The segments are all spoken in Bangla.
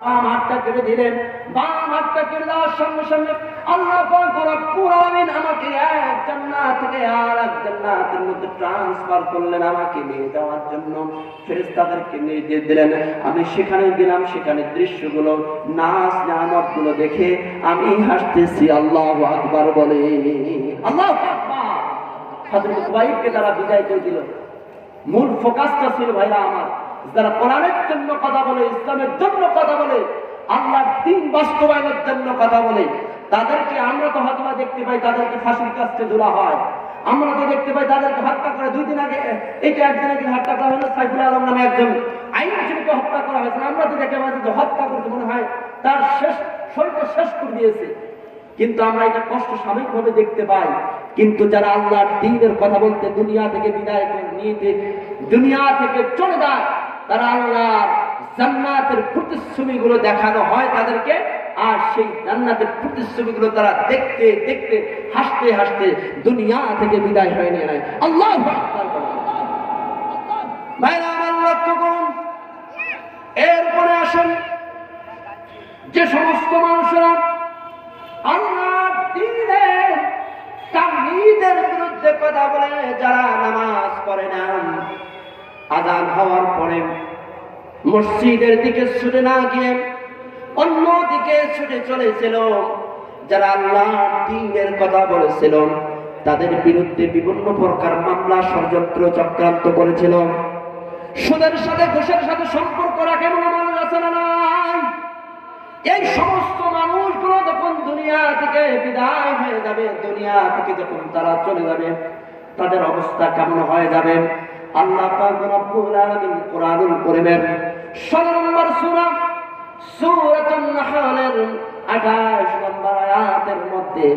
আমি সেখানে গেলাম, সেখানে দৃশ্যগুলো, নাচ নিয়ামতগুলো দেখে আমি হাসতেছি, আল্লাহু আকবার বলে। আল্লাহু আকবার! তারা বিদায় করে দিল, মূল ফোকাসটা ছিল ভাইরা আমার। যারা কোরআনের জন্য কথা বলে, ইসলামের জন্য কথা বলে, আল্লাহর দিন বাস্তবায়নের জন্য কথা বলে, তাদেরকে আমরা তো হয়তো দেখতে পাই তাদেরকে ফাঁসির কাছে ঝোলা হয়। আমরা তো দেখতে পাই তাদেরকে হত্যা করে। দুই দিন আগে এইটা একদিন আগে হত্যা করা হলো, সাইফুল আলম নামে একজন আইনজীবীকে হত্যা করা হয়েছে। আমরা তো দেখতে পাচ্ছি যে হত্যা করতে মনে হয় তার শেষ, শরীরটা শেষ করে দিয়েছে। কিন্তু আমরা এটা কষ্ট স্বাভাবিকভাবে দেখতে পাই। কিন্তু যারা আল্লাহর দিনের কথা বলতে দুনিয়া থেকে বিদায় করে নিতে, দুনিয়া থেকে চলে যায় তারা আল্লাহর জান্নাতের প্রতিচ্ছবিগুলো দেখানো হয় তাদেরকে, আর সেই জান্নাতের প্রতিচ্ছবিগুলো তারা দেখতে দেখতে, হাসতে হাসতে দুনিয়া থেকে বিদায় হয়ে নিয়ে নেয়। আল্লাহ এরপরে আসেন যে সমস্ত মানুষরা আল্লাহ দিনের তামহিদের বিরুদ্ধে কথা বলে, যারা নামাজ পড়ে না। আজান হওয়ার পরে মসজিদের দিকে ছুটে না গিয়ে অন্য দিকে ছুটে চলেছিল। যারা আল্লাহ দিনের কথা বলেছিল, তাদের বিরুদ্ধে বিভিন্ন প্রকার মামলা, ষড়যন্ত্র চক্রান্ত করেছিল। সুদের সাথে ঘুষের সাথে সম্পর্ক রাখে এমন মানুষ আছে না এই সমস্ত মানুষগুলো যখন দুনিয়া থেকে বিদায় হয়ে যাবে, দুনিয়া থেকে যখন তারা চলে যাবে, তাদের অবস্থা কেমন হয়ে যাবে? আল্লাহ পাক রব্বুল আলামিন কোরআনুল কারীমের 16 নম্বর সূরা সূরাতুন নাহলের 28 নম্বর আয়াতের মধ্যে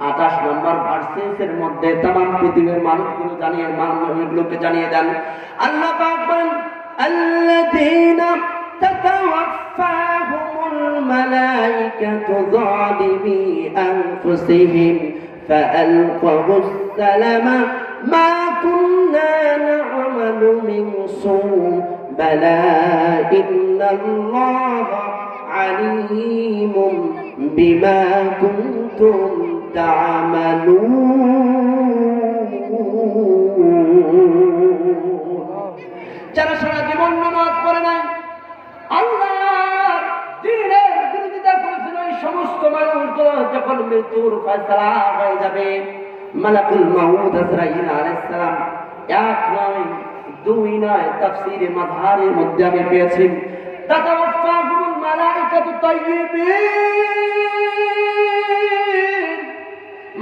28 নম্বর ভার্সেসের মধ্যে तमाम পৃথিবীর মানুষগুলো জানিয়ে মানুষগুলোকে জানিয়ে দেন আল্লাহ পাক বলেন الذين تتوفاهم الملائكة ظالمي أنفسهم فألقوا السلام ما كنا نعمل من سوء بلى إن الله عليم بما كنتم تعملون যারা সারা জীবন নামাজ পড়ে নাই আল্লাহ দিনের বিরোধিতা করেছিল এই সমস্ত মানুষগুলো যখন মৃত্যুর ফয়সালা হয়ে যাবে মালাকুল মাউদ আজরাইল আলাইহিস সালাম এক নয় দুই নয় তাফসীরে মাযহারের মধ্যে আমি পেয়েছি। তাতাওয়াফাহুমুল মালাইকাতু তাইয়্যিবিন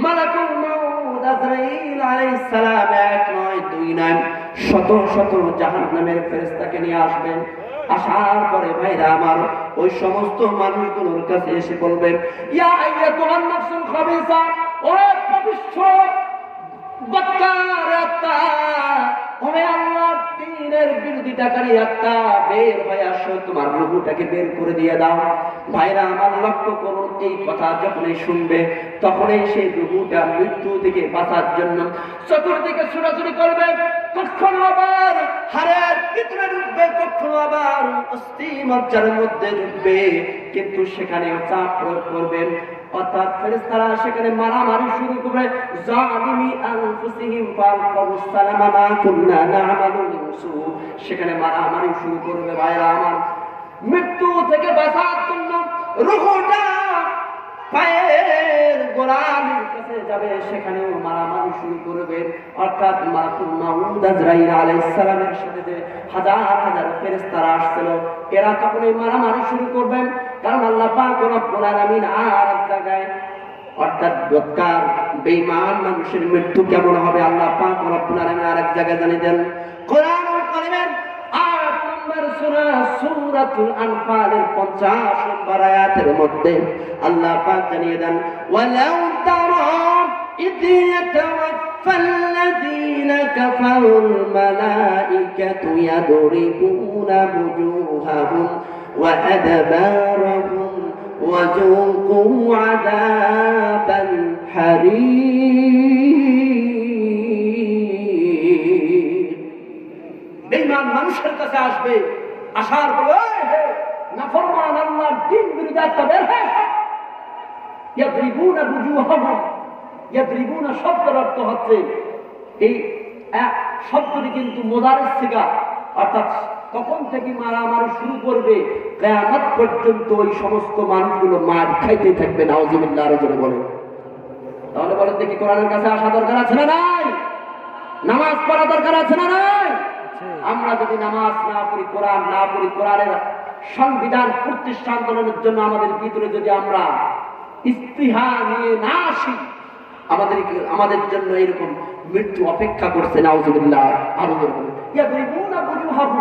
মালাকুল মাউদ আজরাইল আলাইহিস সালাম এক নয়, দুই নয় শত শত জাহান্নামের ফেরেশতাকে নিয়ে আসবেন। আসার পরে ভাইরা আমার ওই সমস্ত মানুষগুলোর কাছে এসে বলবেন ইয়া আইয়াতুহান নাফসুল খাবিসা বক্কার আত্মা ওরে আল্লাহর দ্বীনের বিরোধিতাকারী আত্মা বের হয়ে আসো, তোমার রুহুটাকে বের করে দিয়ে দাও। ভাইরা, আমার লক্ষ্য করুন, এই কথা যখনই শুনবে, তখনই সেই রুহুটা মৃত্যু থেকে বাঁচার জন্য চতুর্দিকে ছোটাছুটি করবে। কখনো আবার হারের ভিতরে ঢুকবে, কখনো আবার অস্থি মজ্জার মধ্যে ঢুকবে, কিন্তু সেখানে চাপ প্রয়োগ করবেন। অর্থাৎ ফেরেশতারা সেখানে মারামারি শুরু করবে জালিমি আনফুসিহিম ফালকাবুস সালামা মা কুননা না'মালু মিন সেখানে মারামারি শুরু করবে ভাইরা আমার। মৃত্যু থেকে বাঁচার জন্য রুহটা পায়ের গোড়ালির কাছে যাবে, সেখানেও মারামারি শুরু করবে। অর্থাৎ মালাকুল মাউদ আজরাইল আলাইহিস সালামের সাথে হাজার হাজার ফেরেশতারা আসছিল, এরা তখনই মারামারি শুরু করবেন। কারণ আল্লাহ পাক রব্বুল আলামিন আর এক জায়গায় অর্থাৎ বৎকার বেঈমান মানুষের মৃত্যু কেমন হবে আল্লাহ পাক রব্বুল আলামিন আর এক জায়গায় জানিয়ে দেন কোরআনুল কারীমের আট নম্বর সূরা সূরাতুল আনফালের 50 নম্বর আয়াতের মধ্যে আল্লাহ পাক জানিয়ে দেন ওয়ালাউ তারা إذ يتوفى الذين كفروا الملائكة يضربون وجوههم وأدبارهم وذوقوا عذاب الحريق বেঈমান মানুষের কাছে আসবে আসার পরে "এই হে, নাফরমান যখন আল্লাহ দিন বিরুদ্ধে একটা বের হয়ে ইয়াদ্রিবুনা বুজুহাহুম ইয়াদ্রিবুনা শব্দের অর্থ হচ্ছে এই এক শব্দটি কিন্তু মোদারের সিগা অর্থাৎ তখন থেকে মারামারি শুরু করবে, কেয়ামত পর্যন্ত ওই সমস্ত মানুষগুলো মার খাইতে থাকবে নাওজিবিল্লাহ আরও জোরে বলে তাহলে বলেন দেখি কোরআনের কাছে আসা দরকার আছে না নাই? নামাজ পড়া দরকার আছে না নাই? আমরা যদি নামাজ না পড়ি, কোরআন না পড়ি, কোরআনের সংবিধান প্রতিষ্ঠা আন্দোলনের জন্য আমাদের ভিতরে যদি আমরা ইস্তিহা নিয়ে না আসি, আমাদের আমাদের জন্য এরকম মৃত্যু অপেক্ষা করছে, নাউজুবিল্লাহ, আরও যেরকম ইয়া দুইগুনা বুজুহাবু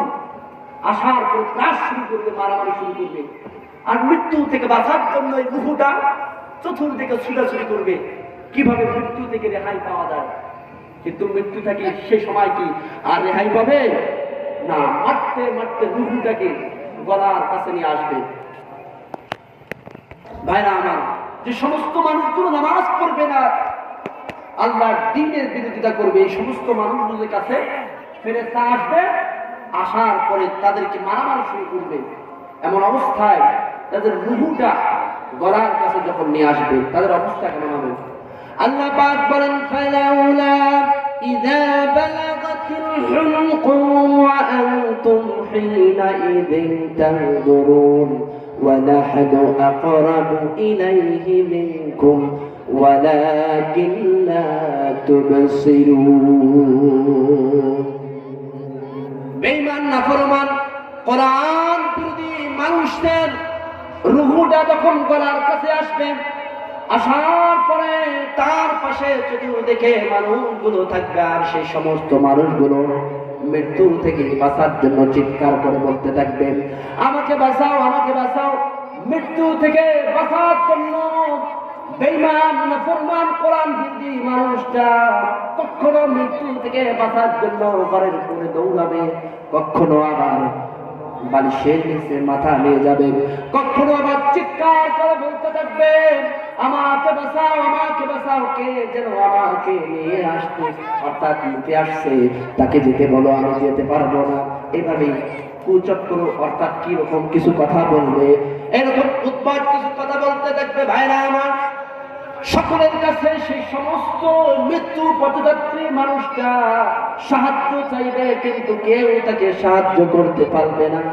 আসার পর ত্রাস শুরু করবে, মারামারি শুরু করবে। আর মৃত্যু থেকে বাঁচার জন্য এই রুহুটা চতুর্দিকে ছুটাছুটি করবে। কীভাবে মৃত্যু থেকে রেহাই পাওয়া যায়? কিন্তু মৃত্যু থেকে সে সময় কি আর রেহাই পাবে? না, মারতে মারতে রুহুটাকে গলার কাছে নিয়ে আসবে। ভাইরা আমার, যে সমস্ত মানুষগুলো নামাজ পড়বে না, আল্লাহর দিনের বিরোধিতা করবে, এই সমস্ত মানুষগুলোর কাছে ফেরেস্তা আসবে। আসার পরে তাদেরকে মারামারি শুরু করবে এমন অবস্থায় তাদের রুহুটা গলার কাছে যখন নিয়ে আসবে তাদের অবস্থা কেমন হবে আল্লাহ পাক বলেন ফালাউলা ইযা বালাগাতিল হুলকুম ওয়া আনতুম হিনাইযিন তানজুরুন ونحن أقرب إليه منكم ولكن لا تبصرون বেঈমান, নাফরমান, কোরআন বিরোধী মানুষদের রুহুটা যখন গলার কাছে আসবে, আসার পরে তার পাশে যদি দেখে মানুষগুলো থাকবে আর সেই সমস্ত মানুষগুলো মৃত্যু থেকে বাঁচার জন্য চিৎকার করে বলতে থাকবে, আমাকে বাঁচাও আমাকে বাঁচাও, মৃত্যু থেকে বাঁচার জন্য বেঈমান, নাফরমান, কোরআন বিরোধী মানুষটা কখনো মৃত্যু থেকে বাঁচার জন্য ঘরের উপরে দৌড়াবে, কখনো আবার বালিশের নিচে মাথা নিয়ে যাবে, কখনো আবার চিৎকার করে বলতে থাকবে, আমাকে বাঁচাও আমাকে বাঁচাও, কে যেন আমাকে নিয়ে আসতে অর্থাৎ নিতে আসছে, তাকে যেতে বলো, আমি যেতে পারব না। এভাবে কুচক্র অর্থাৎ কি রকম কিছু কথা বলবে, এরকম উৎপাদ কিছু কথা বলতে থাকবে, ভাইরা আমার সকলের কাছে সেই সমস্ত মৃত্যু পথযাত্রী মানুষটা সাহায্য চাইবে, কিন্তু কেউ তাকে সাহায্য করতে পারবে না।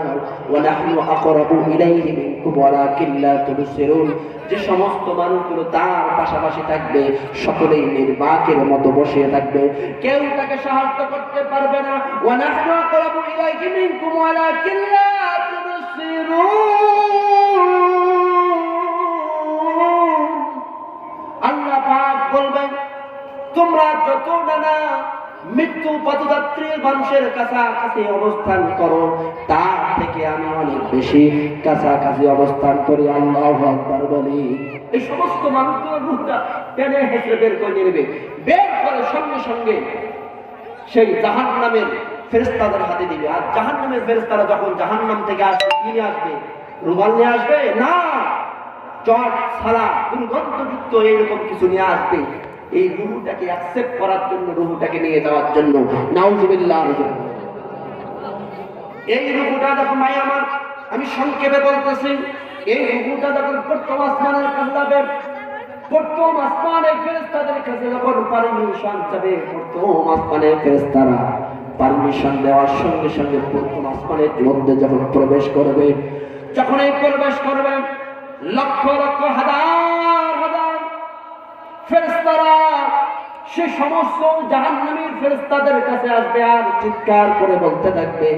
ওয়ানাহনু আকরাবু ইলাইহি মিনকুম ওয়ালাকিন লা তুবসিরুন। যে সমস্ত মানুষগুলো তার পাশাপাশি থাকবে, সকলেই নির্বাকের মতো বসে থাকবে। কেউ তাকে সাহায্য করতে পারবে না। ওয়ানাহনু আকরাবু ইলাইহি মিনকুম ওয়ালাকিন লা তুবসিরুন। বলবেন তোমরা যত নানা মৃত্যু পথযাত্রীর মানুষের কাছাকাছি অবস্থান করো, তার থেকে আমি অনেক বেশি কাছাকাছি অবস্থান করি, আল্লাহ আকবার বলি। এই সমস্ত মানুষগুলোর রূপটা টেনে হেসে বের করে নেবে। বের করে সঙ্গে সঙ্গে সেই জাহান নামের ফেরেস্তাদের হাতে দিবে। আর জাহান নামের ফেরেস্তারা যখন জাহান নাম থেকে আসবে, কি নিয়ে আসবে? রুমাল নিয়ে আসবে? না! চট ছাড়া দুর্গন্ধযুক্ত এইরকম কিছু নিয়ে আসবে। এই রুহুটাকে অ্যাকসেপ্ট করার জন্য, রুহুটাকে নিয়ে যাওয়ার জন্য। নাউজুবিল্লাহ। এই রুহুটা যখন মাই আমার, আমি সংক্ষেপে বলতেছি, এই রুহুটা যখন প্রথম আসমানের কান্দাবে প্রথম আসমানের ফেরেস্তাদের কাছে যখন পারমিশন যাবে প্রথম আসমানের ফেরেস্তারা পারমিশন দেওয়ার সঙ্গে সঙ্গে প্রথম আসমানের মধ্যে যখন প্রবেশ করবে যখন এই প্রবেশ করবে লক্ষ লক্ষ হাজার হাজার ফেরেস্তারা সে সমস্ত জাহান্নামীর ফেরেস্তাদের কাছে আসবে আর চিৎকার করে বলতে থাকবে,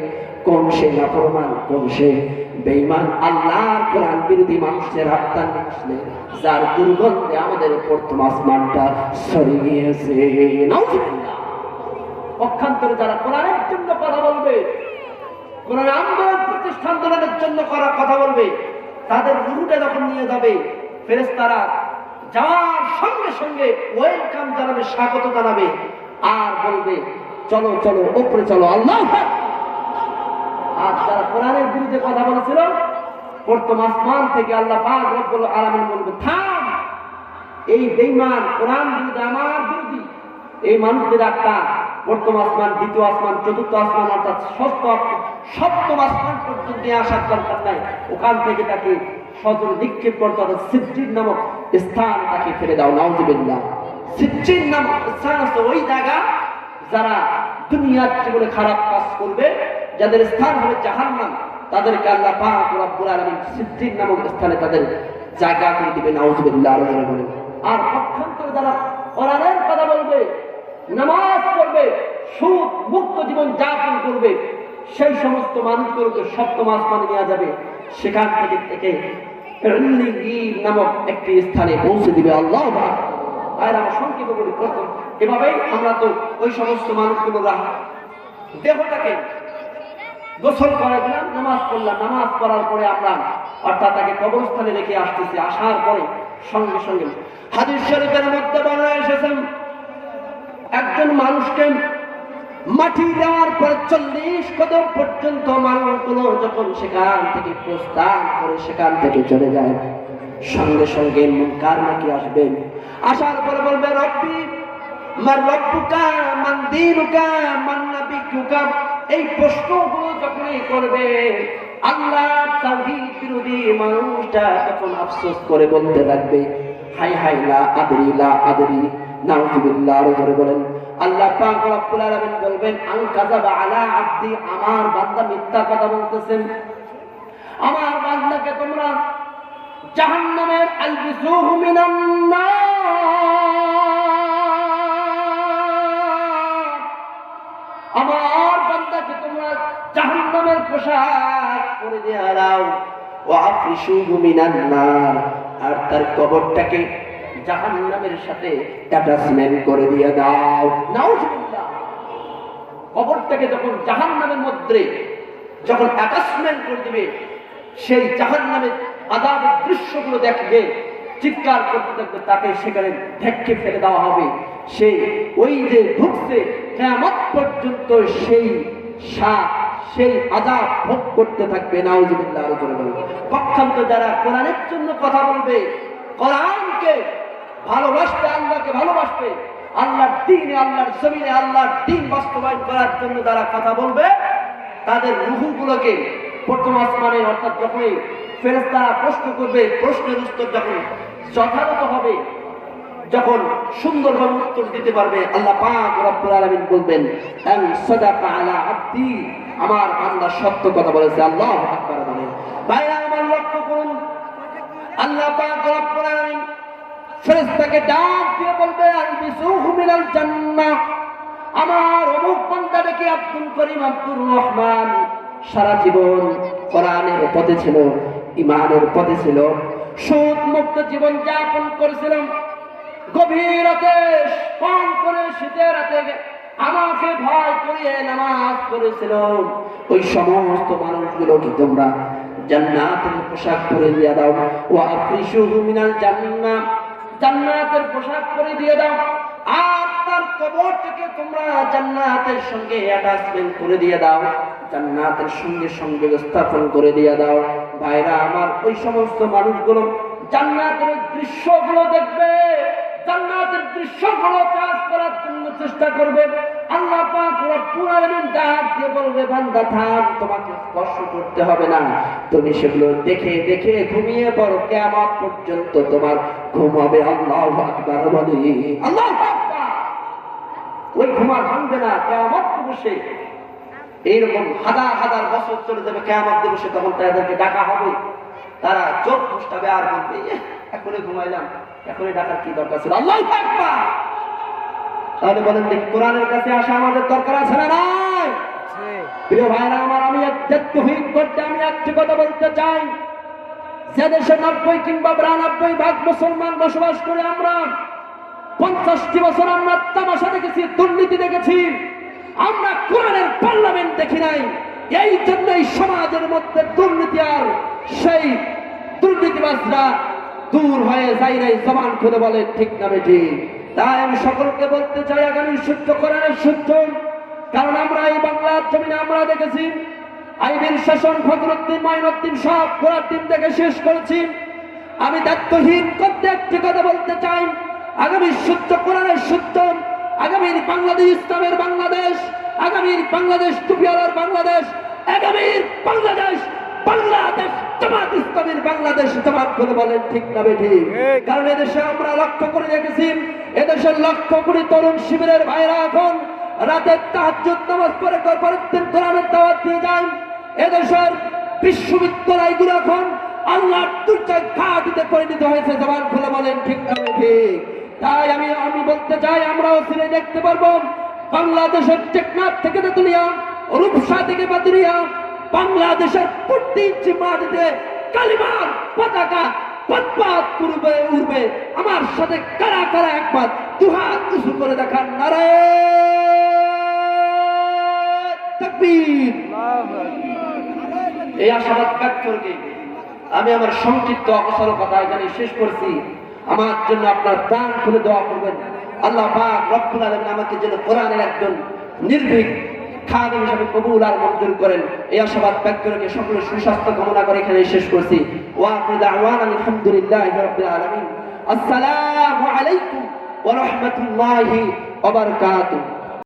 কোন সে নাফরমান, কোন সে বেঈমান আল্লাহর কোরআন বিরোধী মানুষের আত্মা আসলে যার দুর্গন্ধে আমাদের প্রথম আসমানটা সরে গিয়েছে। পক্ষান্তরে যারা কোরআনের জন্য কথা বলবে, কোরআন আন্দোলন প্রতিষ্ঠা আন্দোলনের জন্য করা কথা বলবে তাদের রুটে যখন নিয়ে যাবে ফেরেস্তারা যাওয়ার সঙ্গে সঙ্গে ওয়েলকাম জানাবে, স্বাগত জানাবে আর বলবে, চলো চলো উপরে চলো, আল্লাহ আর যারা কোরআনের বিরুদ্ধে কথা বলেছিল, প্রথম আসমান থেকে আল্লাহ পাক রব্বুল আলামিন বলবে, থাম, এই বেঈমান কোরআন বিরুদ্ধে, আমার বিরোধী এই মানুষদের একটা প্রথম আসমান, দ্বিতীয় আসমান, চতুর্থ আসমান, অর্থাৎ ষষ্ঠ সপ্তম আসমান পর্যন্ত নিয়ে আসার দরকার নাই। ওখান থেকে তাকে সদর নিক্ষেপ করতে হবে। সিদ্ধির নামক স্থান তাকে ফেলে দাও, নাউজুবিল্লাহ। সিদ্ধির নামক স্থান আছে ওই জায়গা যারা দুনিয়ার জীবনে খারাপ কাজ করবে। যাদের স্থান হবে জাহান্নাম, তাদেরকে আল্লাহ পাক রব্বুল আলামিন সিদ্ধির নামক স্থানে তাদের জায়গা করে দিবে, নাউজুবিল্লাহ। জোরে বলেন, আর পক্ষান্তরে যারা কোরআনের কথা বলবে, নামাজ পড়বে, সুদ, মুক্ত জীবন যাপন করবে সেই সমস্ত মানুষগুলোকে সপ্তম আসমানে নেওয়া যাবে। সেখান থেকে থেকে নামক একটি স্থানে পৌঁছে দিবে আল্লাহ। আর আমরা করতাম এভাবেই আমরা তো ওই সমস্ত মানুষগুলো দেহটাকে গোসল করে নামাজ পড়লাম। নামাজ পড়ার পরে আমরা অর্থাৎ তাকে কবরস্থানে রেখে আসতেছি। আসার পরে সঙ্গে সঙ্গে হাদিস শরীফের মধ্যে বলা এসেছেন একজন মানুষকে মাটি দেওয়ার পর চল্লিশ কদম পর্যন্ত মানুষগুলো যখন সেখান থেকে প্রস্থান করে সেখান থেকে চলে যায়, সঙ্গে সঙ্গে মুনকার নাকি আসবেন আসার পরে বলবে, রব্বি মার রব্বুকা মান দিনুকা মান নাবিকুকা এই প্রশ্নগুলো যখনই করবে, আল্লাহ তাওহীদ বিরোধী মানুষটা তখন আফসোস করে বলতে লাগবে, হাই হাই, লা আদরি লা আদরি। নাউজুবিল্লাহ, আরও ধরে বলেন। আল্লাহ পাক রব্বুল আলামিন বলবেন আন কাযাবা আলা আব্দি আমার বান্দা মিথ্যা কথা বলতেছেন আমার বান্দাকে তোমরা জাহান্নামের আলবিসুহু মিনান নার। আমার বান্দাকে তোমরা জাহান্নামের পোশাক পরে দিয়ে দাও। ও আফরিসুহু মিনান আর তার কবরটাকে জাহান্নামের সাথে অ্যাটাচমেন্ট করে দিয়ে দাও। কবরটাকে যখন জাহান্নামের মধ্যে যখন অ্যাটাচমেন্ট করে দিবে, সেই জাহান্নামের আদাবের দৃশ্যগুলো দেখবে, চিৎকার করতে থাকবে, তাকে সেখানে ঢেকে ফেলে দেওয়া হবে। সেই ওই যে ঢুকছে কেমন পর্যন্ত সেই সাপ, সেই আজাব ভোগ করতে থাকবে, নাউজুবিল্লাহ, আরও করে বলবে পক্ষান্ত যারা কোরআনের জন্য কথা বলবে, কোরআনকে ভালোবাসবে, আল্লাহকে ভালোবাসবে। আল্লাহর দিনে, আল্লাহর জমিনে, আল্লাহর দিন বাস্তবায়ন করার জন্য যারা কথা বলবে, তাদের রুহুগুলোকে প্রথম আসমানে অর্থাৎ যখনই ফেরেস্তারা প্রশ্ন করবে, প্রশ্নের উত্তর যখন যথাযথ হবে, যখন সুন্দরভাবে উত্তর দিতে পারবে, আল্লাহ পাক রব্বুল আলামিন বলবেন, আন সাদাকা আলা আব্দি। আমার বান্দা সত্য কথা বলেছে, আল্লাহ আকবার বলেন ভাইরা, আমার লক্ষ্য করুন। আল্লাহ পাক রব্বুল ফেরেশতাকে ডাক দিয়ে বলবে মিনাল জান্নাহ। আমার অমুক বান্দাটাকে আব্দুল করিম আব্দুর রহমান সারা জীবন কোরআনের পথে ছিল ইমানের পথে ছিল। সুদ মুক্ত জীবন যাপন করেছিলাম। গভীর রাতে পান করে শীতের রাতে আমাকে ভয় করিয়ে নামাজ পড়েছিল ওই সমস্ত মানুষগুলোকে তোমরা জান্নাতের পোশাক পরে দিয়ে দাও। ও আফরিসুহু মিনাল জান্নাত জান্নাতের পোশাক পরে দিয়ে দাও। আর তার কবর থেকে তোমরা জান্নাতের সঙ্গে অ্যাটাচমেন্ট করে দিয়ে দাও। জান্নাতের সঙ্গে সঙ্গে স্থাপন করে দিয়ে দাও। ভাইরা আমার ওই সমস্ত মানুষগুলো জান্নাতের দৃশ্যগুলো দেখবে। জান্নাতের দৃশ্য ভালো কাজ করার জন্য চেষ্টা করবে। আল্লাহ পাক রব্বুল ডাক দিয়ে বলবে বান্দা থাক তোমাকে স্পর্শ করতে হবে না। তুমি সেগুলো দেখে দেখে ঘুমিয়ে পড়ো। কিয়ামত পর্যন্ত তোমার ঘুম হবে। আল্লাহু আকবার বলি ওই ঘুমার ভাঙবে না কিয়ামত দিবসে। এইরকম হাজার হাজার বছর চলে যাবে কেমন দিবসে তখন তাদেরকে ডাকা হবে। তারা চোখ মুষ্টাবে আর বলবে "এহ, এখনই ঘুমাইলাম। এখনই ডাকার কি দরকার ছিল? আল্লাহ তাহলে বলেন দেখি কোরআনের কাছে আসা আমাদের দরকার আছে না নাই? প্রিয় ভাইরা আমার আমি দায়িত্বহীন করতে আমি একটি কথা বলতে চাই। যে দেশে নব্বই কিংবা বিরানব্বই ভাগ মুসলমান বসবাস করে আমরা পঞ্চাশটি বছর আমরা তামাশা দেখেছি দুর্নীতি দেখেছি। আমরা কোরআনের পার্লামেন্ট দেখি নাই। এই জন্যই সমাজের মধ্যে দুর্নীতি আর সেই দুর্নীতিবাজরা দূর হয়ে যায় নাই, জবান খুলে বলে ঠিক না বেঠি। তাই আমি সকলকে বলতে চাই, আগামী সূর্য কোরআনের সূর্য কারণ আমরা এই বাংলার জমিনে আমরা দেখেছি আইনের শাসন ফখরুদ্দিন মাইনুদ্দিন সব ঘোড়ার টিম থেকে শেষ করেছি। আমি দায়িত্বহীন করতে একটি কথা বলতে চাই, আগামী সূর্য কোরআনের সূর্য আগামীর বাংলাদেশ ইসলামের বাংলাদেশ, আগামীর বাংলাদেশ টুপিওয়ালার বাংলাদেশ, আগামীর বাংলাদেশ বাংলাদেশ জামাত ইসলামের বাংলাদেশ জামাত করে বলেন ঠিক না বেঠি কারণ এদেশে আমরা লক্ষ্য করে রেখেছি এদেশের লক্ষ্য কোটি তরুণ শিবিরের ভাইরা এখন রাতের তাহাজ্জুদ নামাজ পড়ে পরের কোরআনের দাওয়াত দিয়ে যান। এদেশের বিশ্ববিদ্যালয়গুলো এখন আল্লাহর দুর্জয় ঘাটিতে পরিণত হয়েছে জবান খুলে বলেন ঠিক না ঠিক। তাই আমি আমি বলতে চাই আমরাও ফিরে দেখতে পারব বাংলাদেশের টেকনাফ থেকে তেতুলিয়া রূপসা থেকে বাদুরিয়া বাংলাদেশের প্রতি মাটিতে কালিমার পতাকা পথপাত পূর্বে উঠবে আমার সাথে কারা কারা একবার দুহাত উঁচু করে দেখান, নারায় তাকবীর। এই আশাবাদ ব্যক্ত আমি আমার সংক্ষিপ্ত অবসর কথা এখানে শেষ করছি। আমার জন্য আপনার প্রাণ খুলে দোয়া করবেন। আল্লাহ পাক রব্বুল আলামিন আমাকে যেন কোরআনের একজন নির্ভীক খাদেম হিসাবে কবুল আর মঞ্জুর করেন। এই আশাবাদ ব্যক্ত রেখে সকলে সুস্বাস্থ্য কামনা করে এখানে শেষ করছি। ওয়া আখিরু দাওয়ানা আলহামদুলিল্লাহি রাব্বিল আলামিন। আসসালামু আলাইকুম ওয়া রাহমাতুল্লাহি